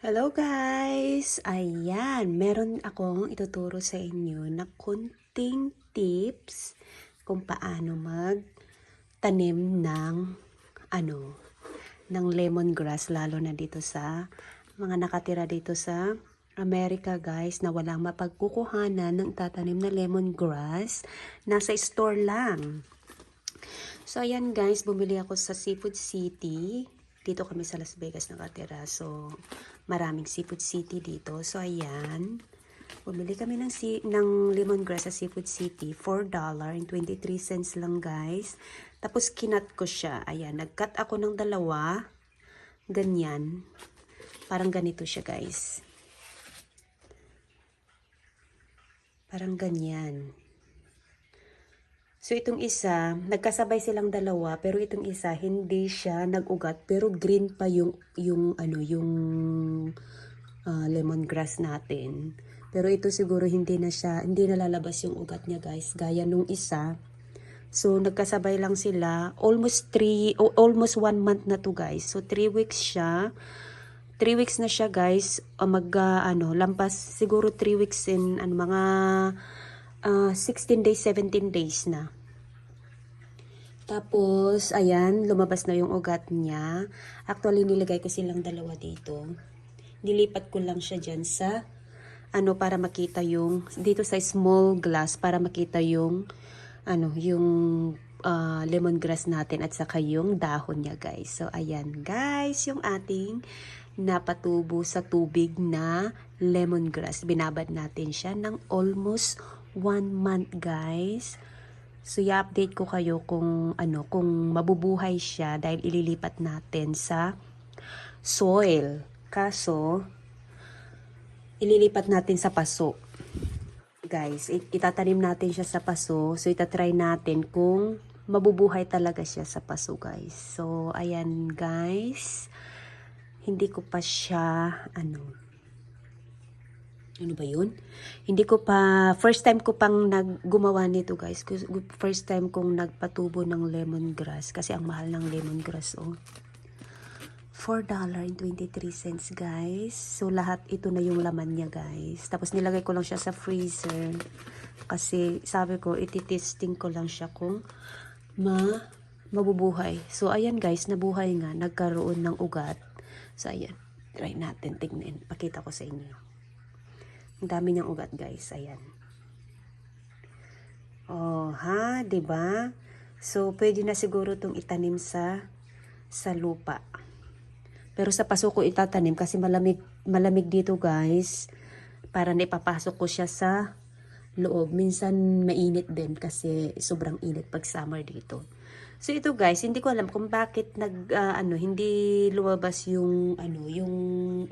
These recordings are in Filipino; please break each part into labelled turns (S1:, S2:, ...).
S1: Hello guys! Ayan, meron akong ituturo sa inyo na kunting tips kung paano magtanim ng ano, ng lemongrass lalo na dito sa mga nakatira dito sa America guys na walang mapagkukuhanan ng tatanim na lemongrass nasa store lang. So, ayan guys, bumili ako sa Seafood City. Dito kami sa Las Vegas nakatira. So, maraming Seafood City dito. So, ayan. Bumili kami ng, si ng lemongrass sa Seafood City. $4.23 lang guys. Tapos, kinat ko siya. Ayan, nag-cut ako ng dalawa. Ganyan. Parang ganito siya guys. Parang ganyan. So itong isa, nagkasabay silang dalawa pero itong isa hindi siya nag-ugat pero green pa yung yung ano yung ah, lemongrass natin. Pero ito siguro hindi na siya hindi na lalabas yung ugat niya guys gaya nung isa. So nagkasabay lang sila almost 3 o almost 1 month na to guys. So 3 weeks siya. 3 weeks na siya guys. Ah, mag ah, ano lampas siguro 3 weeks in ano mga ah, 16 days 17 days na. Tapos, ayan, lumabas na yung ugat niya. Actually, nilagay ko silang dalawa dito. Nilipat ko lang siya dyan sa, ano, para makita yung, dito sa small glass, para makita yung, ano, yung ah, lemongrass natin at saka yung dahon niya, guys. So, ayan, guys, yung ating napatubo sa tubig na lemongrass. Binabad natin siya ng almost one month, guys. So, i-update ko kayo kung ano, kung mabubuhay siya dahil ililipat natin sa soil. Kaso, ililipat natin sa paso. Guys, it- itatanim natin siya sa paso. So, itatry natin kung mabubuhay talaga siya sa paso, guys. So, ayan, guys. Hindi ko pa siya, ano, ano ba yun? Hindi ko pa, first time ko pang naggumawa nito guys. First time kong nagpatubo ng lemongrass. Kasi ang mahal ng lemongrass, oh. $4.23 guys. So lahat ito na yung laman niya guys. Tapos nilagay ko lang siya sa freezer. Kasi sabi ko, ititesting ko lang siya kung ma mabubuhay. So ayan guys, nabuhay nga. Nagkaroon ng ugat. So ayan, try natin tingnan. Pakita ko sa inyo. Ang dami niyang ugat, guys. Ayan. Oh, ha, 'di ba? So, pwede na siguro 'tong itanim sa sa lupa. Pero sa paso ko itatanim kasi malamig malamig dito, guys. Para naipapasok ko siya sa loob. Minsan mainit din kasi sobrang init pag summer dito. So ito guys, hindi ko alam kung bakit nag ah, ano hindi lumabas yung ano, yung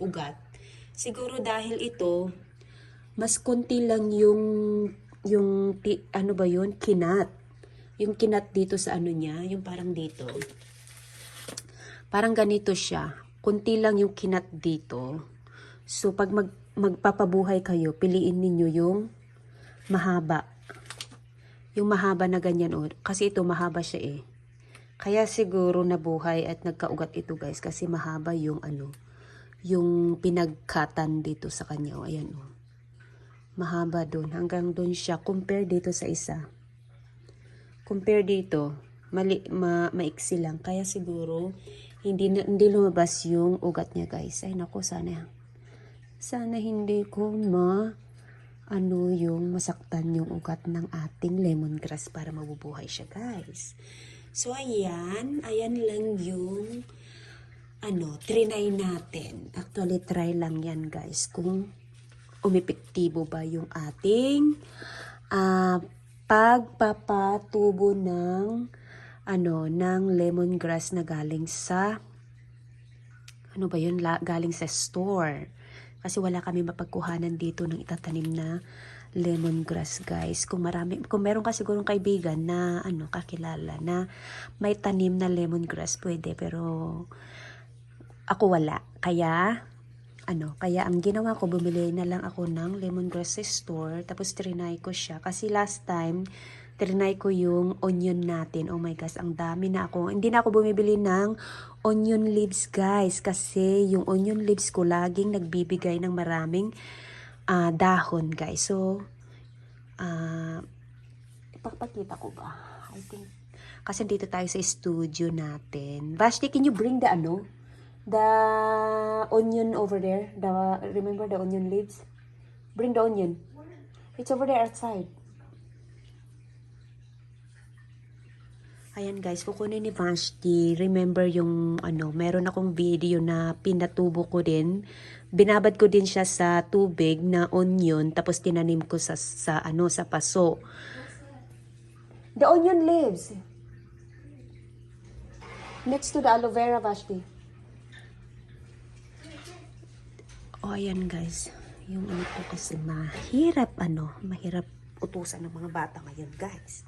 S1: ugat. Siguro dahil ito mas konti lang yung yung ti, ano ba yun? Kinat. Yung kinat dito sa ano niya yung parang dito. Parang ganito siya. Konti lang yung kinat dito. So pag mag, magpapabuhay kayo piliin ninyo yung mahaba. Yung mahaba na ganyan oh. kasi ito mahaba siya eh. Kaya siguro nabuhay at nagkaugat ito guys kasi mahaba yung ano yung pinagkatan dito sa kanya oh, ayan oh mahaba doon. Hanggang doon siya. Compare dito sa isa. Compare dito. Mali, ma, maiksi lang. Kaya siguro, hindi, hindi lumabas yung ugat niya guys. Ay nako, sana. Sana hindi ko ma ano yung masaktan yung ugat ng ating lemongrass para mabubuhay siya guys. So ayan, ayan lang yung ano, trinay natin. Actually, try lang yan guys kung umepektibo ba yung ating ah, pagpapatubo ng ano ng lemongrass na galing sa ano ba yun La, galing sa store? Kasi wala kami mapagkuhanan dito ng itatanim na lemongrass guys. Kung marami kung meron ka sigurong kaibigan na ano kakilala na may tanim na lemongrass pwede. Pero ako wala. Kaya ano, kaya ang ginawa ko, bumili na lang ako ng lemongrass store, tapos trinay ko siya. Kasi last time, trinay ko yung onion natin. Oh my gosh, ang dami na ako. Hindi na ako bumibili ng onion leaves guys kasi yung onion leaves ko laging nagbibigay ng maraming ah, dahon guys. So, ah, ipapakita ko ba? I think, kasi dito tayo sa studio natin. Vashti, can you bring the ano? The onion over there. The, remember the onion leaves? Bring the onion. It's over there outside. Ayan guys, kukunin ni Vashti. Remember yung ano, meron akong video na pinatubo ko din. Binabad ko din siya sa tubig na onion tapos tinanim ko sa sa ano sa paso. The onion leaves. Next to the aloe vera, Vashti. O ayan guys, yung ano ko kasi mahirap ano, mahirap utusan ng mga bata ngayon guys.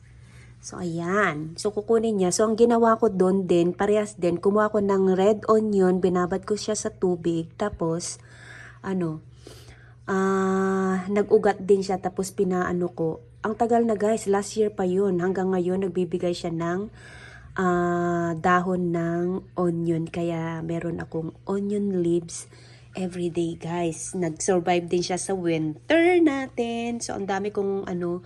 S1: So, ayan. So, kukunin niya. So, ang ginawa ko doon din, parehas din, kumuha ko ng red onion, binabad ko siya sa tubig, tapos, ano, ah, nag-ugat din siya, tapos pinaano ko. Ang tagal na guys, last year pa yun. Hanggang ngayon, nagbibigay siya ng ah, dahon ng onion. Kaya, meron akong onion leaves every day guys. Nag-survive din siya sa winter natin. So, ang dami kong ano,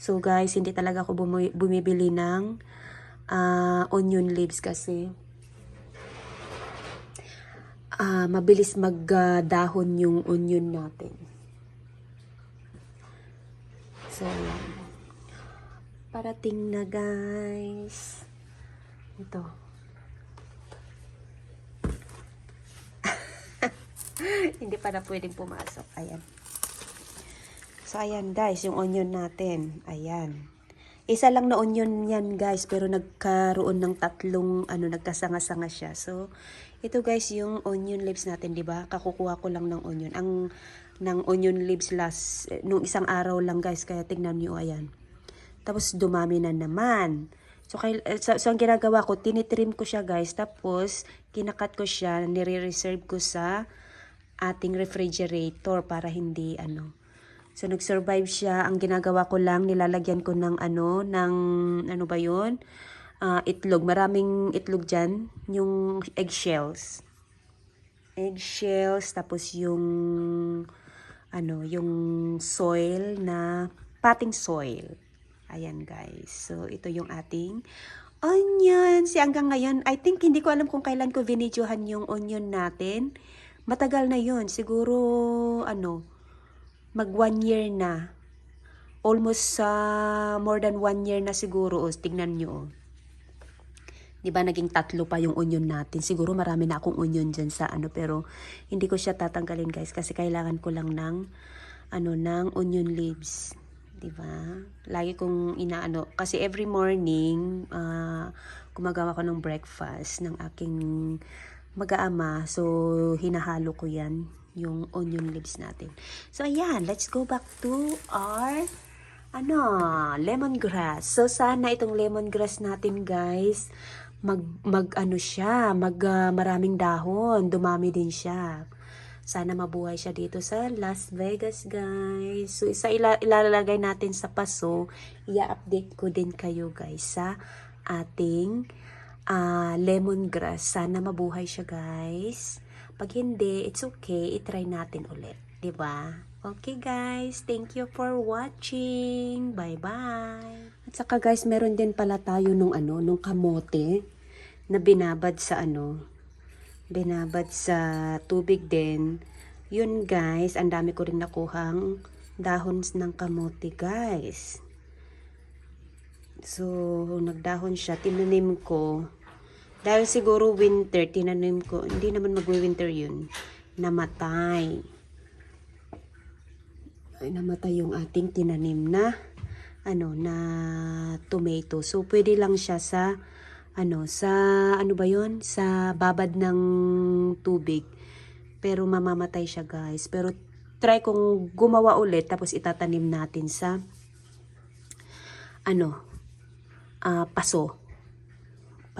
S1: So guys, hindi talaga ako bumi- bumibili ng ah, onion leaves kasi ah, mabilis magdahon yung onion natin. So, ayan. Parating na guys. Ito. Hindi pa na pwedeng pumasok. Ayan. So, ayan guys, yung onion natin. Ayan. Isa lang na onion yan guys, pero nagkaroon ng tatlong, ano, nagkasanga-sanga siya. So, ito guys, yung onion leaves natin, di ba? Kakukuha ko lang ng onion. Ang, ng onion leaves last, eh, nung isang araw lang guys, kaya tingnan nyo, ayan. Tapos, dumami na naman. So, kay, eh, so, so, ang ginagawa ko, tinitrim ko siya guys. Tapos, kinakat ko siya, nire-reserve ko sa ating refrigerator para hindi, ano, So, nag-survive siya. Ang ginagawa ko lang, nilalagyan ko ng ano, ng, ano ba yun? Ah, itlog. Maraming itlog dyan. Yung eggshells. Eggshells, tapos yung, ano, yung soil na, pating soil. Ayan, guys. So, ito yung ating onion. Si hanggang ngayon, I think, hindi ko alam kung kailan ko vinidyohan yung onion natin. Matagal na yun. Siguro, ano, mag one year na. Almost sa more than one year na siguro. O, tignan nyo. Oh. Di ba naging tatlo pa yung onion natin. Siguro marami na akong onion dyan sa ano. Pero hindi ko siya tatanggalin guys. Kasi kailangan ko lang ng ano ng onion leaves. Di ba? Lagi kong inaano. Kasi every morning, ah, gumagawa ko ng breakfast ng aking mag-aama. So, hinahalo ko yan yung onion leaves natin. So, ayan. Let's go back to our ano, lemongrass. So, sana itong lemongrass natin, guys, mag, mag ano siya, mag ah, maraming dahon, dumami din siya. Sana mabuhay siya dito sa Las Vegas, guys. So, isa ila, ilalagay natin sa paso. I-update ko din kayo, guys, sa ating ah, lemongrass. Sana mabuhay siya, guys. Pag hindi, it's okay. I-try natin ulit. ba? Okay guys, thank you for watching. Bye-bye. At saka guys, meron din pala tayo nung ano, nung kamote na binabad sa ano, binabad sa tubig din. Yun guys, ang dami ko rin nakuhang dahon ng kamote guys. So, nagdahon siya, tinanim ko. Dahil siguro winter, tinanim ko. Hindi naman magwi-winter yun. Namatay. Ay, namatay yung ating tinanim na ano na tomato. So pwede lang siya sa ano sa ano ba 'yon? Sa babad ng tubig. Pero mamamatay siya, guys. Pero try kong gumawa ulit tapos itatanim natin sa ano ah paso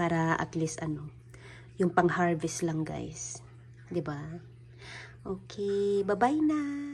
S1: para at least ano yung pang-harvest lang, guys. 'Di ba? Okay, bye-bye na.